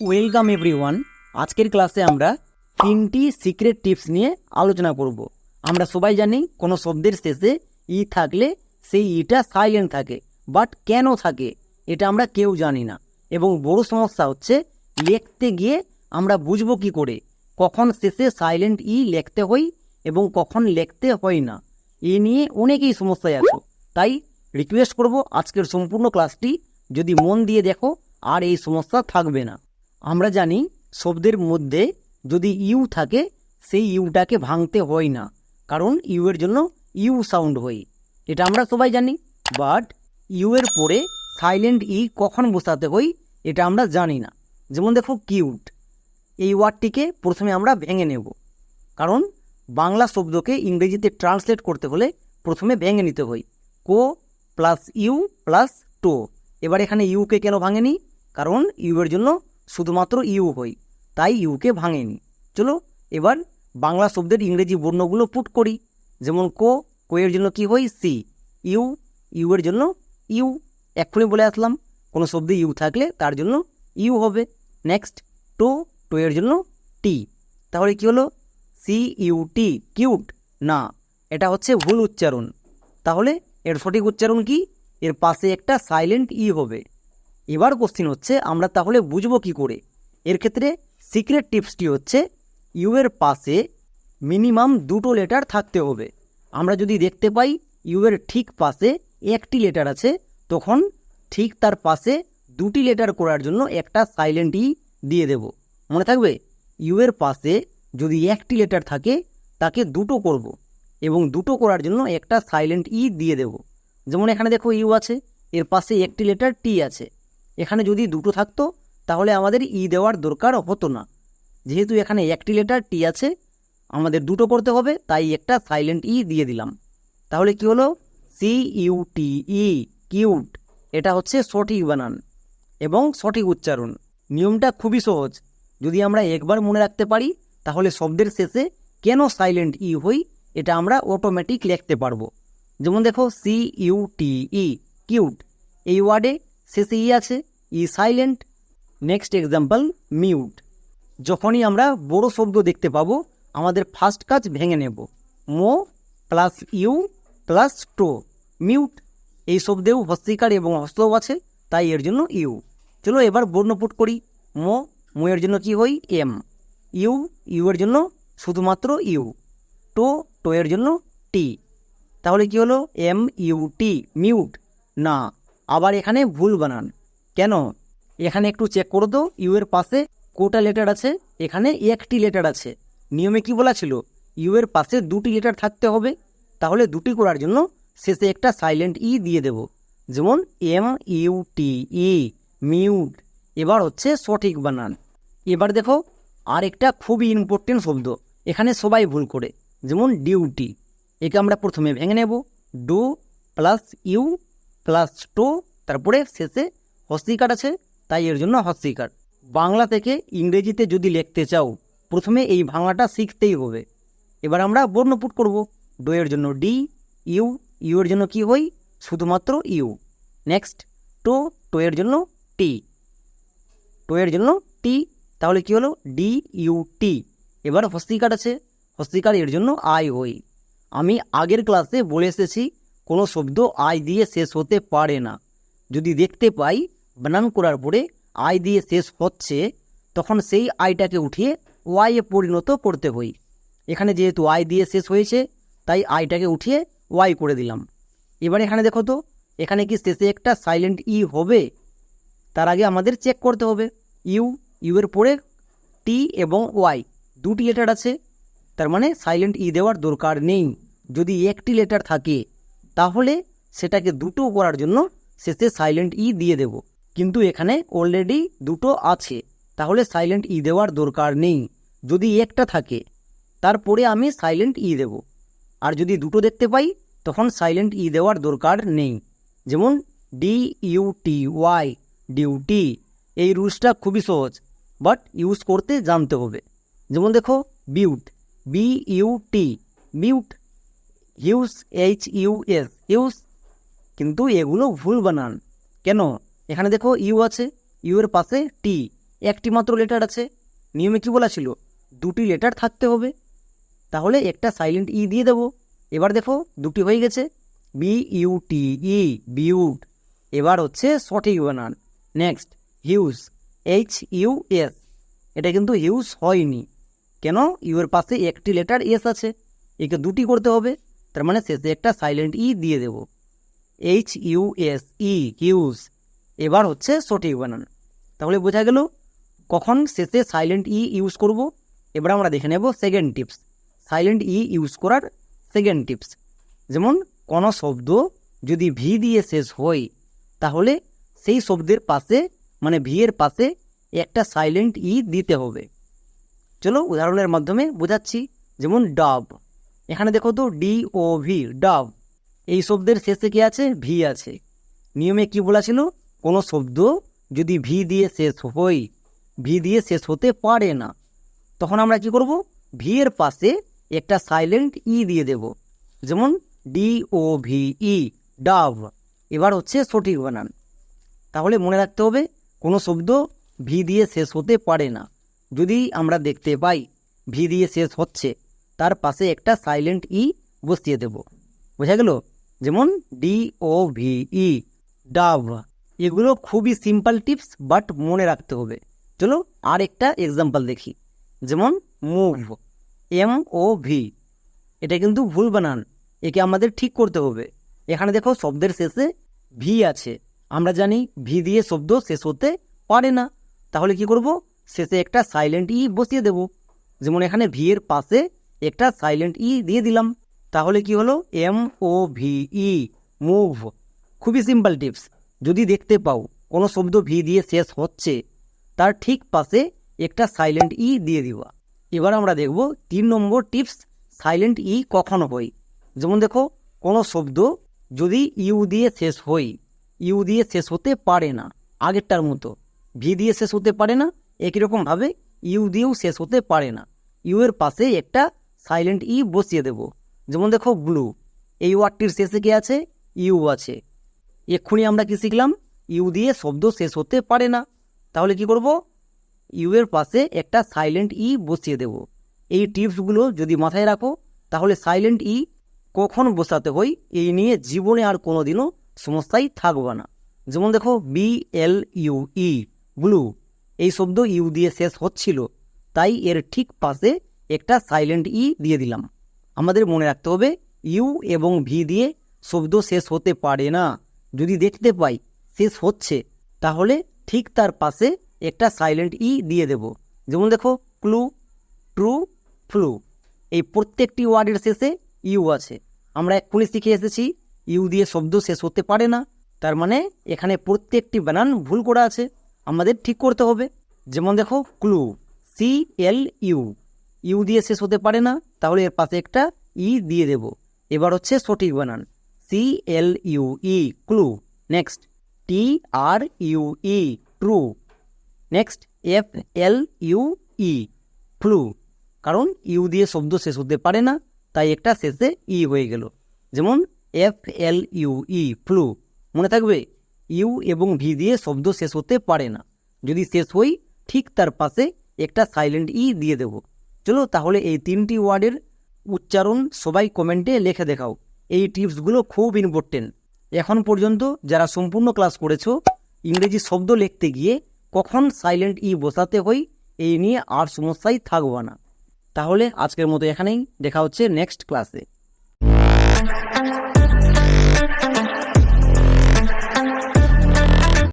Welcome everyone. আজকের ক্লাসে আমরা তিনটি সিক্রেট টিপস নিয়ে আলোচনা করব। আমরা সবাই জানি, কোনো শব্দের শেষে ই থাকলে সেই ইটা সাইলেন্ট থাকে বাট কেন থাকে, এটা আমরা কেউ জানি না। এবং বড় সমস্যা হচ্ছে, লিখতে গিয়ে আমরা বুঝব কি করে, কখন শেষে সাইলেন্ট ই লিখতে হই এবং কখন লিখতে হয় না। এ নিয়ে অনেকেই সমস্যায় আছো। তাই রিকোয়েস্ট করব আজকের সম্পূর্ণ ক্লাসটি যদি মন দিয়ে দেখো, আর এই সমস্যা থাকবে না। আমরা জানি শব্দের মধ্যে যদি ইউ থাকে, সেই ইউটাকে ভাঙতে হয় না, কারণ ইউ এর জন্য ইউ সাউন্ড হয়। এটা আমরা সবাই জানি। বাট ইউ এর পরে সাইলেন্ট ই কখন বসাতে হয়, এটা আমরা জানি না। যেমন দেখো, কিউট। এই ওয়ার্ডটিকে প্রথমে আমরা ভেঙে নেব। কারণ বাংলা শব্দকে ইংরেজিতে ট্রান্সলেট করতে হলে প্রথমে ভেঙে নিতে হয়। কো প্লাস ইউ প্লাস টো। এবার এখানে ইউকে কেন ভাঙেনি? কারণ ইউ এর জন্য শুধুমাত্র ইউ হই, তাই ইউকে ভাঙেনি। চলো, এবার বাংলা শব্দের ইংরেজি বর্ণগুলো পুট করি। যেমন কো কো এর জন্য কি হই? সি। ইউ ইউ এর জন্য ইউ। এক্ষুনি বলে আসলাম, কোনো শব্দে ইউ থাকলে তার জন্য ইউ হবে। নেক্সট, টো টো এর জন্য টি। তাহলে কি হলো? C, U, T, cute. না, এটা হচ্ছে ভুল উচ্চারণ। তাহলে এর সঠিক উচ্চারণ কি? এর পাশে একটা সাইলেন্ট ই হবে। এবার কোশ্চিন হচ্ছে, আমরা তাহলে বুঝব কি করে? এর ক্ষেত্রে সিক্রেট টিপসটি হচ্ছে ইউ এর পাশে মিনিমাম দুটো লেটার থাকতে হবে। আমরা যদি দেখতে পাই ইউ এর ঠিক পাশে একটি লেটার আছে, তখন ঠিক তার পাশে দুটি লেটার করার জন্য একটা সাইলেন্ট ই দিয়ে দেব। মনে থাকবে? ইউ এর পাশে যদি একটি লেটার থাকে, তাকে দুটো করব এবং দুটো করার জন্য একটা সাইলেন্ট ই দিয়ে দেব। যেমন এখানে দেখো ইউ আছে, এর পাশে একটি লেটার টি আছে। এখানে যদি দুটো থাকতো, তাহলে আমাদের ই দেওয়ার দরকার হতো না। যেহেতু এখানে একটি লেটার টি আছে, আমাদের দুটো করতে হবে, তাই একটা সাইলেন্ট ই দিয়ে দিলাম। তাহলে কি হলো? C U T E cute এটা হচ্ছে সঠিক বানান এবং সঠিক উচ্চারণ। নিয়মটা খুবই সহজ। যদি আমরা একবার মনে রাখতে পারি, তাহলে শব্দের শেষে কেন সাইলেন্ট ই হই, এটা আমরা অটোমেটিক লিখতে পারব। যেমন দেখো C U T E cute এই ওয়ার্ডে শেষে ই আছে। E silent, next example mute. যখনই আমরা বড় শব্দ দেখতে পাবো, আমাদের ফার্স্ট কাজ ভেঙে নেব। মো প্লাস ইউ প্লাস টো। মিউট, এই শব্দেও হস্তিকার এবং হস্তও আছে, তাই এর জন্য ইউ। চলো এবার বর্ণপুট করি। মো মো এর জন্য কি হই? এম। ইউ ইউ এর জন্য শুধুমাত্র ইউ। টো টো এর জন্য টি। তাহলে কি হলো? M, U, T. মিউট। না, আবার এখানে ভুল বানান। কেন? এখানে একটু চেক করে দো ইউ এর পাশে কোটা লেটার আছে, এখানে একটি লেটার আছে। নিয়মে কি বলা ছিল? ইউ এর পাশে দুটি লেটার থাকতে হবে, তাহলে দুটি করার জন্য শেষে একটা সাইলেন্ট ই দিয়ে দেব। যেমন M U T E mute এবার হচ্ছে সঠিক বানান। এবার দেখো আর একটা খুবই ইম্পর্টেন্ট শব্দ। এখানে সবাই ভুল করে। যেমন ডিউটি একে আমরা প্রথমে ভেঙে নেব। ডু প্লাস ইউ প্লাস টো তারপরে শেষে হস্তিকার আছে, তাই এর জন্য হস্তিকার বাংলা থেকে ইংরেজিতে যদি লিখতে চাও, প্রথমে এই ভাঙাটা শিখতেই হবে। এবার আমরা বর্ণপুট করব। ডো এর জন্য ডি, ইউ ইউ এর জন্য কি হই? শুধুমাত্র ইউ। নেক্সট, টো টো এর জন্য টি। টো এর জন্য টি, তাহলে কি হলো? D, U, T. এবার হস্তিকার আছে। হস্তিকার এর জন্য আই হই। আমি আগের ক্লাসে বলে এসেছি, কোনো শব্দ আই দিয়ে শেষ হতে পারে না। যদি দেখতে পাই বানান করার পরে আই দিয়ে শেষ হচ্ছে, তখন সেই আইটাকে উঠিয়ে ওয়াই এ পরিণত করতে হই। এখানে যেহেতু আই দিয়ে শেষ হয়েছে, তাই আইটাকে উঠিয়ে ওয়াই করে দিলাম। এবার এখানে দেখো তো, এখানে কি শেষে একটা সাইলেন্ট ই হবে? তার আগে আমাদের চেক করতে হবে। ইউ ইউ এর পরে টি এবং ওয়াই, দুটি লেটার আছে। তার মানে সাইলেন্ট ই দেওয়ার দরকার নেই। যদি একটি লেটার থাকে, তাহলে সেটাকে দুটো করার জন্য শেষে সাইলেন্ট ই দিয়ে দেব। কিন্তু এখানে অলরেডি দুটো আছে। তাহলে সাইলেন্ট ই দেওয়ার দরকার নেই। যদি একটা থাকে, তারপরে আমি সাইলেন্ট ই দেব। আর যদি দুটো দেখতে পাই, তখন সাইলেন্ট ই দেওয়ার দরকার নেই। যেমন D U T Y duty এই রুলসটা খুবই সহজ বাট ইউজ করতে জানতে হবে। যেমন দেখো bute B U T bute hus H U S hus কিন্তু এগুলো ভুল বানান। কেন? এখানে দেখো ইউ আছে ইউ এর পাশে টি একটি মাত্র লেটার আছে। নিয়মে কি বলা ছিল? দুটি লেটার থাকতে হবে। তাহলে একটা সাইলেন্ট ই দিয়ে দেবো। এবার দেখো, দুটি হয়ে গেছে। বি ইউ টি ই বিউট এবার হচ্ছে সঠিক বানান next huge H U S এটা কিন্তু হিউজ হয়নি। কেন? ইউ এর পাশে একটি লেটার এস আছে। একে দুটি করতে হবে। তার মানে শেষে একটা সাইলেন্ট ই দিয়ে দেব। H U S E huge এবার হচ্ছে সঠিক বানান। তাহলে বোঝা গেল কখন শেষে সাইলেন্ট ই ইউজ করব। এবার আমরা দেখে নেব second tips silent E use করার সেকেন্ড টিপস যেমন, কোনো শব্দ যদি ভি দিয়ে শেষ হয়, তাহলে সেই শব্দের পাশে মানে ভি এর পাশে একটা সাইলেন্ট ই দিতে হবে। চলো উদাহরণের মাধ্যমে বোঝাচ্ছি। যেমন ডাব এখানে দেখো তো ডি ও ভি ডাব এই শব্দের শেষে কি আছে? ভি আছে। নিয়মে কি বলা ছিল? কোনো শব্দ যদি ভি দিয়ে শেষ হয় ভি দিয়ে শেষ হতে পারে না, তখন আমরা কি করব? ভি এর পাশে একটা সাইলেন্ট ই দিয়ে দেব। যেমন D O V E dove এবার হচ্ছে সঠিক বানান। তাহলে মনে রাখতে হবে, কোনো শব্দ ভি দিয়ে শেষ হতে পারে না। যদি আমরা দেখতে পাই, ভি দিয়ে শেষ হচ্ছে, তার পাশে একটা সাইলেন্ট ই বসিয়ে দেব। বোঝা গেল? যেমন D O V E dove এগুলো খুবই সিম্পল টিপস বাট মনে রাখতে হবে। চলো আর একটা এক্সাম্পল দেখি। যেমন মুভ এম ও ভি এটা কিন্তু ভুল বানান। একে আমাদের ঠিক করতে হবে। এখানে দেখো শব্দের শেষে ভি আছে। আমরা জানি ভি দিয়ে শব্দ শেষ হতে পারে না। তাহলে কি করব? শেষে একটা সাইলেন্ট ই বসিয়ে দেব। যেমন এখানে ভি এর পাশে একটা সাইলেন্ট ই দিয়ে দিলাম। তাহলে কি হলো? M O V E move খুবই সিম্পল টিপস যদি দেখতে পাও, কোনো শব্দ ভি দিয়ে শেষ হচ্ছে, তার ঠিক পাশে একটা সাইলেন্ট ই দিয়ে দিবা। এবার আমরা দেখব তিন নম্বর টিপস সাইলেন্ট ই কখন হয়। যেমন দেখো, কোনো শব্দ যদি ইউ দিয়ে শেষ হয়, ইউ দিয়ে শেষ হতে পারে না, আগেরটার মতো। ভি দিয়ে শেষ হতে পারে না, একই রকমভাবে ইউ দিয়েও শেষ হতে পারে না। ইউ এর পাশে একটা সাইলেন্ট ই বসিয়ে দেব। যেমন দেখো ব্লু এই ওয়ার্ডটির শেষে কি আছে? ইউ আছে। এক্ষুনি আমরা কি শিখলাম? ইউ দিয়ে শব্দ শেষ হতে পারে না। তাহলে কি করব? ইউ এর পাশে একটা সাইলেন্ট ই বসিয়ে দেব। এই টিপসগুলো যদি মাথায় রাখো, তাহলে সাইলেন্ট ই কখন বসাতে হয়, এই নিয়ে জীবনে আর কোনো দিনও সমস্যাই থাকবে না। যেমন দেখো B L U E blue এই শব্দ ইউ দিয়ে শেষ হচ্ছিল। তাই এর ঠিক পাশে একটা সাইলেন্ট ই দিয়ে দিলাম। আমাদের মনে রাখতে হবে, ইউ এবং ভি দিয়ে শব্দ শেষ হতে পারে না। যদি দেখতে পাই শেষ হচ্ছে, তাহলে ঠিক তার পাশে একটা সাইলেন্ট ই দিয়ে দেব। যেমন দেখো ক্লু ট্রু ফ্লু এই প্রত্যেকটি ওয়ার্ডের শেষে ইউ আছে। আমরা এক্ষুনি শিখে এসেছি ইউ দিয়ে শব্দ শেষ হতে পারে না। তার মানে এখানে প্রত্যেকটি বানান ভুল করা আছে। আমাদের ঠিক করতে হবে। যেমন দেখো clue C L U U দিয়ে শেষ হতে পারে না, তাহলে এর পাশে একটা ই দিয়ে দেব। এবার হচ্ছে সঠিক বানান C L U E clue next T R U E true next F L U E flu কারণ ইউ দিয়ে শব্দ শেষ হতে পারে না, তাই একটা শেষে ই হয়ে গেল। যেমন F L U E flu মনে থাকবে, ইউ এবং ভি দিয়ে শব্দ শেষ হতে পারে না। যদি শেষ হই, ঠিক তার পাশে একটা সাইলেন্ট ই দিয়ে দেব। চলো তাহলে এই তিনটি ওয়ার্ডের উচ্চারণ সবাই কমেন্টে লিখে দেখাও। এই টিপসগুলো খুব ইম্পর্টেন্ট এখন পর্যন্ত যারা সম্পূর্ণ ক্লাস করেছ, ইংরেজি শব্দ লিখতে গিয়ে কখন সাইলেন্ট ই বসাতে হই, এই নিয়ে আর সমস্যাই থাকব না। তাহলে আজকের মতো এখানেই, দেখা হচ্ছে নেক্সট ক্লাসে